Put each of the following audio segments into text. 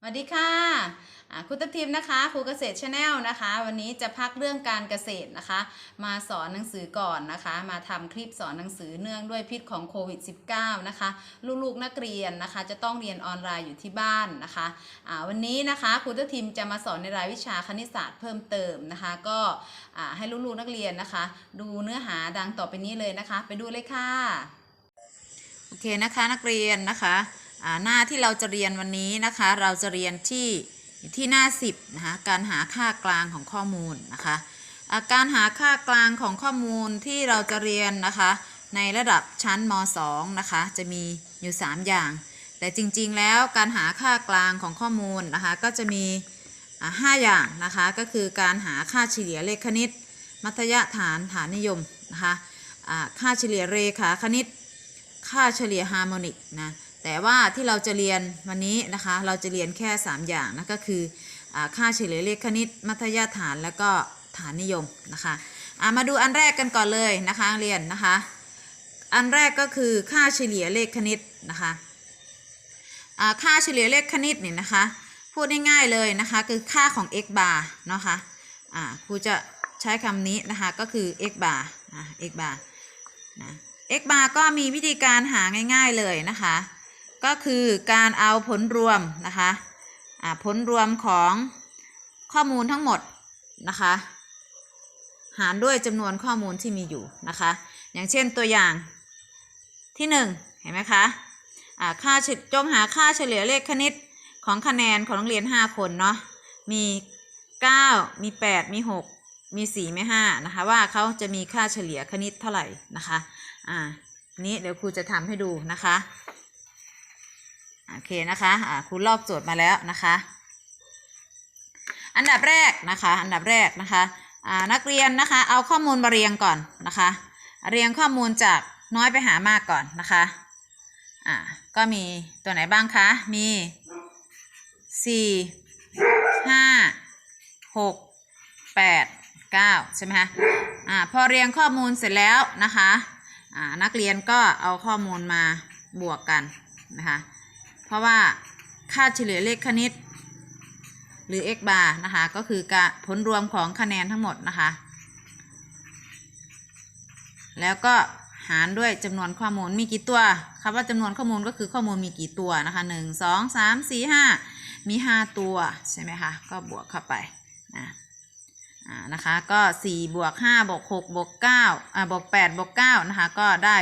สวัสดีค่ะครูตับทิมนะคะครูเกษตรชาแนลนะคะ วันนี้จะพักเรื่องการเกษตรนะคะ มาสอนหนังสือก่อนนะคะ มาทำคลิปสอนหนังสือเนื่องด้วยพิษของโควิด -19 นะคะ ลูกๆนักเรียนนะคะ จะต้องเรียนออนไลน์อยู่ที่บ้านนะคะอ่าวันนี้นะคะครูตับทิมจะมาสอนในรายวิชาคณิตศาสตร์เพิ่มเติมนะคะ ก็อ่าให้ลูกๆนักเรียนนะคะ ดูเนื้อหาดังต่อไปนี้เลยนะคะ ไปดูเลยค่ะโอเคนะคะนักเรียนนะคะ หน้าที่เราจะเรียนวันนี้นะคะ เราจะเรียนที่ที่หน้า 10นะคะการหาค่ากลางของข้อมูลนะคะาการหาค่ากลางของข้อมูลที่เราจะเรียนนะคะ ในระดับชั้นม .2 นะคะ จะมีอยู่ 3 อย่าง แต่จริงๆแล้วการหาค่ากลางของข้อมูลนะคะ ก็จะมีอ่าห้าอย่างนะคะ ก็คือการหาค่าเฉลี่ยเลขคณิต มัธยฐานฐานนิยมนะคะค่าเฉลี่ยเรขาคณิต ค่าเฉลี่ยฮาร์โมนิกนะ แต่ว่าที่เราจะเรียนวันนี้นะคะเราจะเรียนแค่ 3 อย่างนะก็คืออค่าเฉลี่ยเลขคณิต มัธยฐานแล้วก็ฐานนิยมนะคะามาดูอันแรกกันก่อนเลยนะคะเรียนนะคะอันแรกก็คือค่าเฉลี่ยเลขคณิตนะคะค่าเฉลี่ยเลขคณิตเนี่ยนะคะพูดง่ายๆเลยนะคะคือค่าของ x bar นะคะครูจะใช้คำนี้นะคะก็คือ x bar x bar นะ x bar ก็มีวิธีการหาง่ายๆเลยนะคะ ก็คือการเอาผลรวมนะคะผลรวมของข้อมูลทั้งหมดนะคะ หารด้วยจำนวนข้อมูลที่มีอยู่นะคะ อย่างเช่นตัวอย่างที่ 1 เห็นไหมคะอ่าค่าจงหาค่าเฉลี่ยเลขคณิตของคะแนนของนักเรียน 5 คนเนาะ มี 9 มี 8 มี 6 มี 4 มี 5 นะคะ ว่าเขาจะมีค่าเฉลี่ยคณิตเท่าไหร่นะคะ อ่า นี้เดี๋ยวครูจะทำให้ดูนะคะ โอเคนะคะอ่าครูลอกโจทย์มาแล้วนะคะ อันดับแรกนะคะ อันดับแรกนะคะอ่านักเรียนนะคะเอาข้อมูลมาเรียงก่อนนะคะ เรียงข้อมูลจากน้อยไปหามากก่อนนะคะอ่าก็มีตัวไหนบ้างคะมีสี่ห้าหกแปดเก้าใช่ไหมคะอ่าพอเรียงข้อมูลเสร็จแล้วนะคะอ่านักเรียนก็เอาข้อมูลมาบวกกันนะคะ เพราะว่าค่าเฉลี่ยเลขคณิต หรือ x bar นะคะ ก็คือการผลรวมของคะแนนทั้งหมดนะคะ แล้วก็หารด้วยจำนวนข้อมูลมีกี่ตัวคำว่าจำนวนข้อมูลก็คือข้อมูลมีกี่ตัวนะคะหนึ่งสองสามสี่ห้ามีห้าตัวใช่ไหมคะก็บวกเข้าไปนะนะคะก็สี่บวกห้าบวกหกบวกเก้าอ่าบวกแปดบวกเก้านะคะก็ได้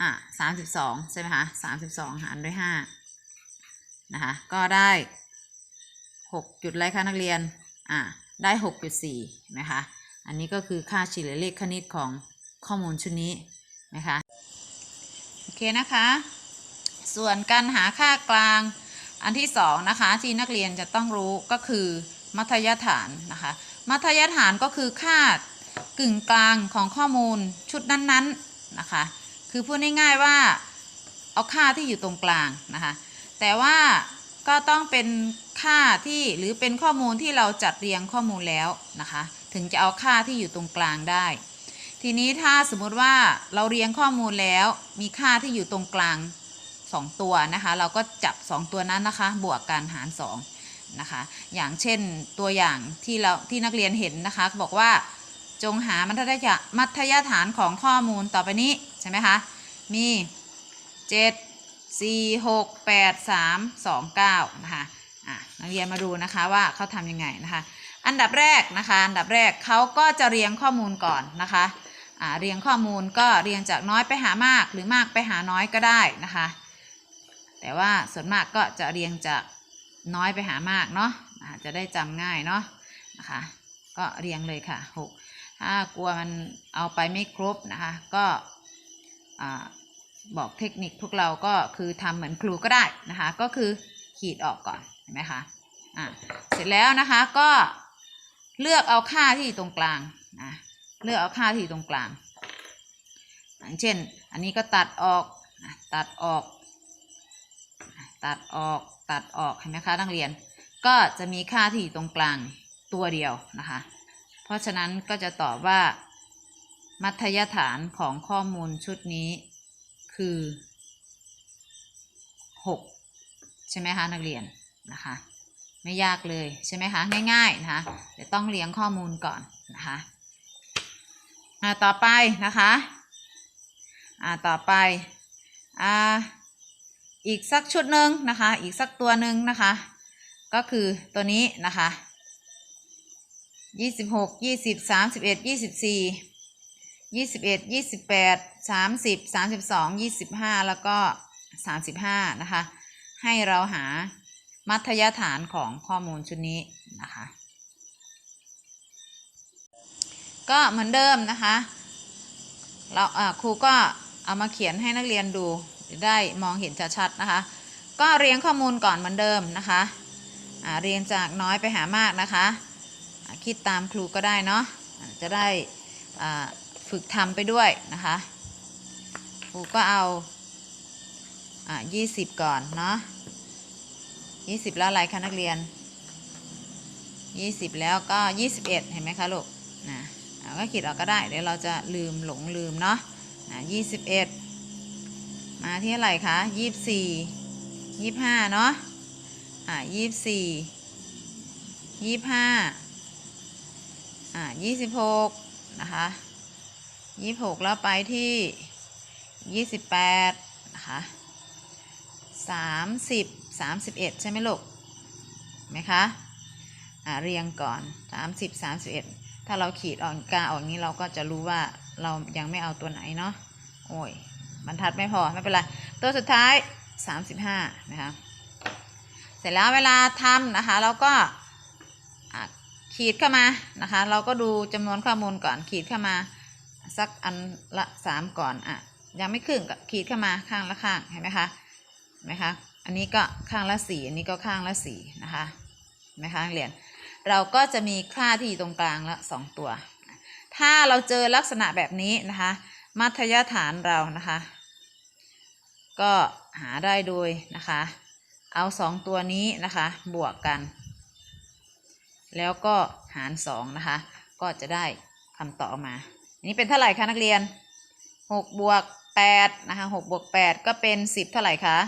อ่าสามสิบสองใช่ไหมคะสามสิบสองหารด้วยห้า นะคะ ก็ได้หกจุดไรคะนักเรียน อ่า ได้หกจุดสี่นะคะ อันนี้ก็คือค่าเฉลี่ยเลขคณิตของข้อมูลชุดนี้นะคะ โอเคนะคะ ส่วนการหาค่ากลางอันที่สองนะคะที่นักเรียนจะต้องรู้ก็คือมัธยฐานนะคะ มัธยฐานก็คือค่ากึ่งกลางของข้อมูลชุดนั้นๆนะคะ คือพูดง่ายๆว่าเอาค่าที่อยู่ตรงกลางนะคะ แต่ว่าก็ต้องเป็นค่าที่หรือเป็นข้อมูลที่เราจัดเรียงข้อมูลแล้วนะคะ ถึงจะเอาค่าที่อยู่ตรงกลางได้ ทีนี้ถ้าสมมติว่าเราเรียงข้อมูลแล้ว มีค่าที่อยู่ตรงกลาง 2 ตัวนะคะ เราก็จับ 2 ตัวนั้นนะคะ บวกกันหาร 2 นะคะ อย่างเช่นตัวอย่างที่เราที่นักเรียนเห็นนะคะ บอกว่าจงหามัธยมัธยฐานของข้อมูลต่อไปนี้ใช่ไหมคะ มี 7 4 6 8 3 2 9นะคะอะนักเรียนมาดูนะคะว่าเขาทำยังไงนะคะอันดับแรกนะคะอันดับแรกเขาก็จะเรียงข้อมูลก่อนนะคะอ่าเรียงข้อมูลก็เรียงจากน้อยไปหามากหรือมากไปหาน้อยก็ได้นะคะแต่ว่าส่วนมากก็จะเรียงจากน้อยไปหามากเนาะอ่าจะได้จำง่ายเนาะนะคะก็เรียงเลยค่ะหกถ้ากลัวมันเอาไปไม่ครบนะคะก็อ่า บอกเทคนิคพวกเราก็คือทำเหมือนครูก็ได้นะคะ ก็คือขีดออกก่อนเห็นไหมคะอ่าเสร็จแล้วนะคะก็เลือกเอาค่าที่ตรงกลางนะเลือกเอาค่าที่ตรงกลาง อย่างเช่น อันนี้ก็ตัดออกนะตัดออก ตัดออกตัดออกเห็นไหมคะนักเรียน ก็จะมีค่าที่ตรงกลางตัวเดียวนะคะ เพราะฉะนั้นก็จะตอบว่ามัธยฐานของข้อมูลชุดนี้ คือ6ใช่ไหมคะนักเรียนนะคะไม่ยากเลยใช่ไหมคะง่ายๆนะคะเดี๋ยวต้องเรียงข้อมูลก่อนนะคะอ่าต่อไปนะคะอ่าต่อไปอ่าอีกสักชุดหนึ่งนะคะ อีกสักตัวหนึ่งนะคะ ก็คือตัวนี้นะคะยี่สิบหกยี่สิบสามสิบเอ็ดยี่สิบสี่ ยี่สิบเอ็ดยี่สิบแปดสามสิบสามสิบสองยี่สิบห้าแล้วก็สามสิบห้านะคะ ให้เราหามัธยฐานของข้อมูลชุดนี้นะคะ ก็เหมือนเดิมนะคะเราครูก็เอามาเขียนให้นักเรียนดูได้มองเห็นชัดๆนะคะ ก็เรียงข้อมูลก่อนเหมือนเดิมนะคะเรียงจากน้อยไปหามากนะคะ คิดตามครูก็ได้เนาะจะได้อ่า ฝึกทำไปด้วยนะคะครูก็เอาอะยี่สิบก่อนเนาะยี่สิบแล้วอะไรคะนักเรียนยี่สิบแล้วก็ยี่สิบเอ็ดเห็นไหมคะลูกนะเราก็ขีดออกก็ได้เดี๋ยวเราจะลืมหลงลืมเนาะนะยี่สิบเอ็ดมาที่อะไรคะยี่สิบสี่ยี่ห้าเนาะอะยี่สิบสี่ยี่ห้าอะยี่สิบหกนะคะ 26แล้วไปที่28นะคะ30 31ใช่ไหมลูกไหมคะอ่าเรียงก่อน30 31ถ้าเราขีดออกกาออกงนี้เราก็จะรู้ว่าเรายังไม่เอาตัวไหนเนาะโอ้ยบรรทัดไม่พอไม่เป็นไรตัวสุดท้าย35นะคะเสร็จแล้วเวลาทำนะคะเราก็ขีดเข้ามานะคะ เราก็ดูจำนวนข้อมูลก่อนขีดเข้ามา สักอันละ3ก่อนอะยังไม่ครึ่งก็ขีดเข้ามาข้างละข้างเห็นไหมคะเห็นไหมคะอันนี้ก็ข้างละสี่อันนี้ก็ข้างละสี่นะคะเห็นไหมคะนักเรียน เราก็จะมีค่าที่อยู่ตรงกลางละสองตัว ถ้าเราเจอลักษณะแบบนี้นะคะ มัธยฐานเรานะคะ ก็หาได้โดยนะคะ เอาสองตัวนี้นะคะบวกกัน แล้วก็หารสองนะคะ ก็จะได้คำตอบออกมา นี้เป็นเท่าไหร่คะนักเรียนหกบวกแปดนะคะหกบวกแปดก็เป็นสิบเท่าไหร่คะ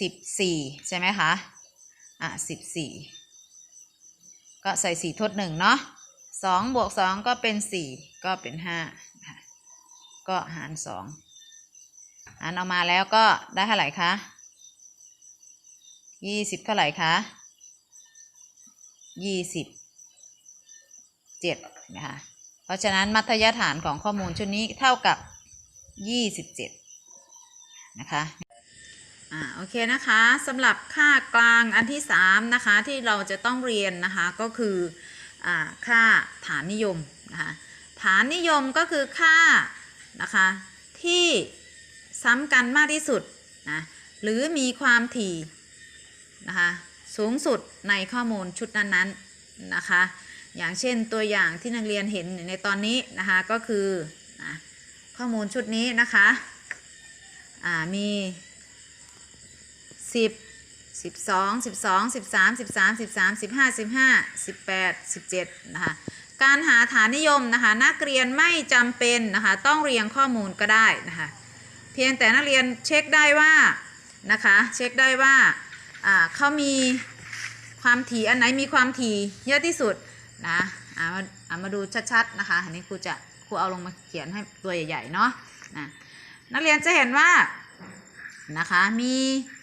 สิบสี่ใช่ไหมคะ อะสิบสี่ก็ใส่สี่ทดหนึ่งเนาะสองบวกสองก็เป็นสี่ก็เป็นห้าก็หารสองหารออกมาแล้วก็ได้เท่าไหร่คะยี่สิบเท่าไหร่คะยี่สิบเจ็ดนะคะ เพราะฉะนั้นมัธยฐานของข้อมูลชุดนี้เท่ากับยี่สิบเจ็ดนะคะอ่าโอเคนะคะสำหรับค่ากลางอันที่ 3 นะคะ ที่เราจะต้องเรียนนะคะ ก็คืออ่าค่าฐานนิยมนะคะฐานนิยมก็คือค่านะคะที่ซ้ำกันมากที่สุดนะหรือมีความถี่นะคะสูงสุดในข้อมูลชุดนั้นๆนะคะ อย่างเช่นตัวอย่างที่นักเรียนเห็นในตอนนี้นะคะก็คือข้อมูลชุดนี้นะคะมีสิบสิบสองสิบสองสิบสามสิบสามสิบสามสิบห้าสิบห้าสิบแปดสิบเจ็ดนะคะการหาฐานนิยมนะคะนักเรียนไม่จำเป็นนะคะต้องเรียงข้อมูลก็ได้นะคะเพียงแต่นักเรียนเช็คได้ว่านะคะเช็คได้ว่าเขามีความถี่อันไหนมีความถี่เยอะที่สุด นะอ่ามาอ่ามาดูชัดๆนะคะ อันนี้ครูจะครูเอาลงมาเขียนให้ตัวใหญ่ๆเนาะนะนักเรียนจะเห็นว่านะคะมี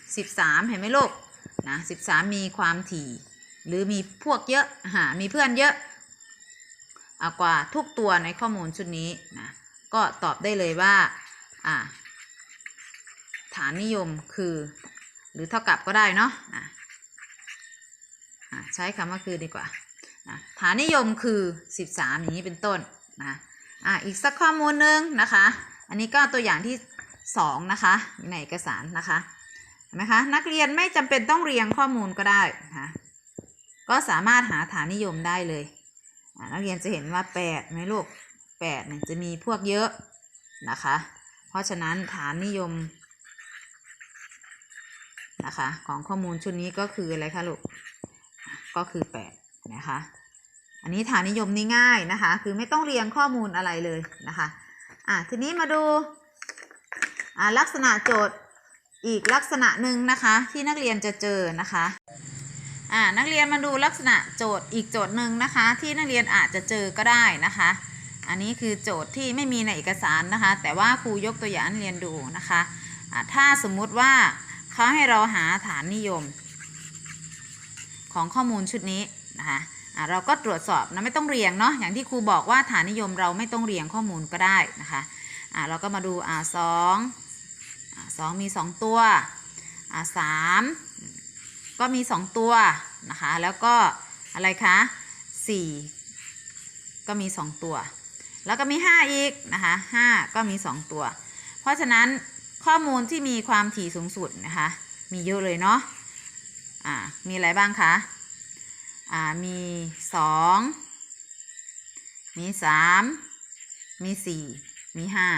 13 เห็นไหมลูกนะ13 มีความถี่ หรือมีพวกเยอะหามีเพื่อนเยอะอ่ากว่าทุกตัวในข้อมูลชุดนี้นะก็ตอบได้เลยว่าอ่าฐานนิยมคือ หรือเท่ากับก็ได้เนาะะใช้คำว่าคือดีกว่า นะฐานนิยมคือ 13 อย่างนี้เป็นต้นนะอ่าอีกสักข้อมูลหนึ่งนะคะ อันนี้ก็ตัวอย่างที่ 2 นะคะในเอกสารนะคะเห็นไหมคะนักเรียนไม่จำเป็นต้องเรียงข้อมูลก็ได้นะคะก็สามารถหาฐานนิยมได้เลยนักเรียนจะเห็นว่า8ไหมลูก8เนี่ยจะมีพวกเยอะนะคะ เพราะฉะนั้นฐานนิยมนะคะของข้อมูลชุดนี้ก็คืออะไรคะลูก ก็คือ 8 นะคะ อันนี้ฐานนิยมนี่ง่ายนะคะ คือไม่ต้องเรียงข้อมูลอะไรเลยนะคะอะทีนี้มาดูอ่าลักษณะโจทย์อีกลักษณะหนึ่งนะคะ ที่นักเรียนจะเจอนะคะอ่านักเรียนมาดูลักษณะโจทย์อีกโจทย์หนึ่งนะคะ ที่นักเรียนอาจจะเจอก็ได้นะคะ อันนี้คือโจทย์ที่ไม่มีในเอกสารนะคะ แต่ว่าครูยกตัวอย่างนักเรียนดูนะคะอ่าถ้าสมมุติว่าเขาให้เราหาฐานนิยม ของข้อมูลชุดนี้ นะคะอ่าเราก็ตรวจสอบนะไม่ต้องเรียงเนาะอย่างที่ครูบอกว่าฐานนิยมเราไม่ต้องเรียงข้อมูลก็ได้นะคะอ่าเราก็มาดูอ่าสองสองมีสองตัวอ่าสามก็มีสองตัวนะคะแล้วก็อะไรคะสี่ก็มีสองตัว แล้วก็มีห้าอีกนะคะห้าก็มีสองตัว เพราะฉะนั้นข้อมูลที่มีความถี่สูงสุดนะคะมีเยอะเลยเนาะอ่ามีอะไรบ้างคะ อ่ามีสองมีสามมีสี่มีห้า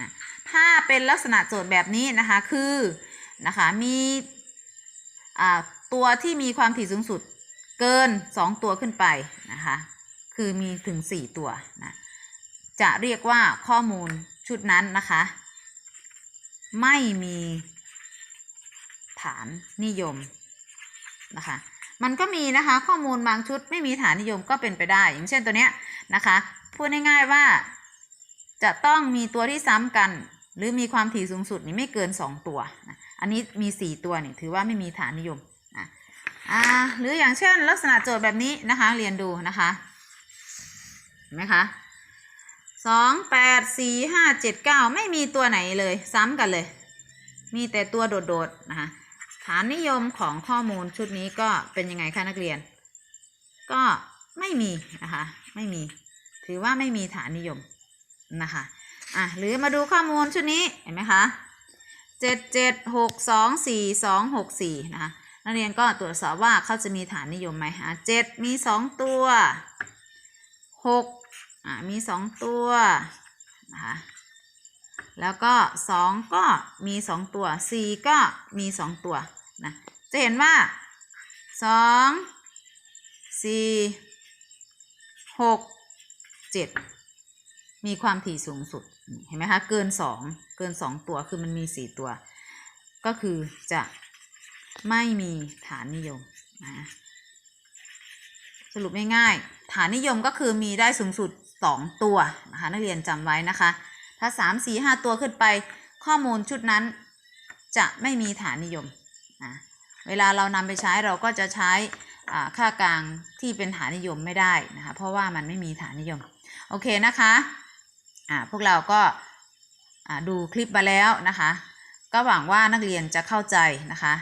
นะถ้าเป็นลักษณะโจทย์แบบนี้นะคะคือนะคะมีอ่าตัวที่มีความถี่สูงสุดเกินสองตัวขึ้นไปนะคะคือมีถึงสี่ตัวนะจะเรียกว่าข้อมูลชุดนั้นนะคะ ไม่มีฐานนิยมนะคะ มันก็มีนะคะข้อมูลบางชุดไม่มีฐานนิยมก็เป็นไปได้ อย่างเช่นตัวเนี้ยนะคะ พูดง่ายๆว่า จะต้องมีตัวที่ซ้ำกัน หรือมีความถี่สูงสุดนี่ไม่เกิน 2 ตัวนะอันนี้มี 4 ตัวนี่ถือว่าไม่มีฐานนิยมนะอ่าหรืออย่างเช่น ลักษณะโจทย์แบบนี้นะคะ เรียนดูนะคะเห็นไหมคะสองแปดสี่ห้าเจ็ดเก้าไม่มีตัวไหนเลย ซ้ำกันเลย มีแต่ตัวโดดๆนะคะ ฐานนิยมของข้อมูลชุดนี้ก็เป็นยังไงคะนักเรียน ก็ไม่มีนะคะไม่มี ถือว่าไม่มีฐานนิยมนะคะอะหรือมาดูข้อมูลชุดนี้เห็นไหมคะเจ็ดเจ็ดหกสองสี่สองหกสี่นะคะนักเรียนก็ตรวจสอบว่าเขาจะมีฐานนิยมไหมอะเจ็ดมีสองตัวหกอะมีสองตัวนะคะแล้วก็สองก็มีสองตัวสี่ก็มีสองตัว นะจะเห็นว่าสองสี่หกเจ็ดมีความถี่สูงสุด เห็นไหมคะ เกินสองเกินสองตัวคือมันมีสี่ตัว ก็คือจะไม่มีฐานนิยมนะสรุปง่ายๆฐานนิยมก็คือมีได้สูงสุดสองตัวนะคะนักเรียนจำไว้นะคะ ถ้าสามสี่ห้าตัวขึ้นไปข้อมูลชุดนั้นจะไม่มีฐานนิยม นะเวลาเรานำไปใช้เราก็จะใช้ค่ากลางที่เป็นฐานนิยมไม่ได้นะคะเพราะว่ามันไม่มีฐานนิยม โอเคนะคะะพวกเราก็ดูคลิปมาแล้วนะคะ ก็หวังว่านักเรียนจะเข้าใจนะคะ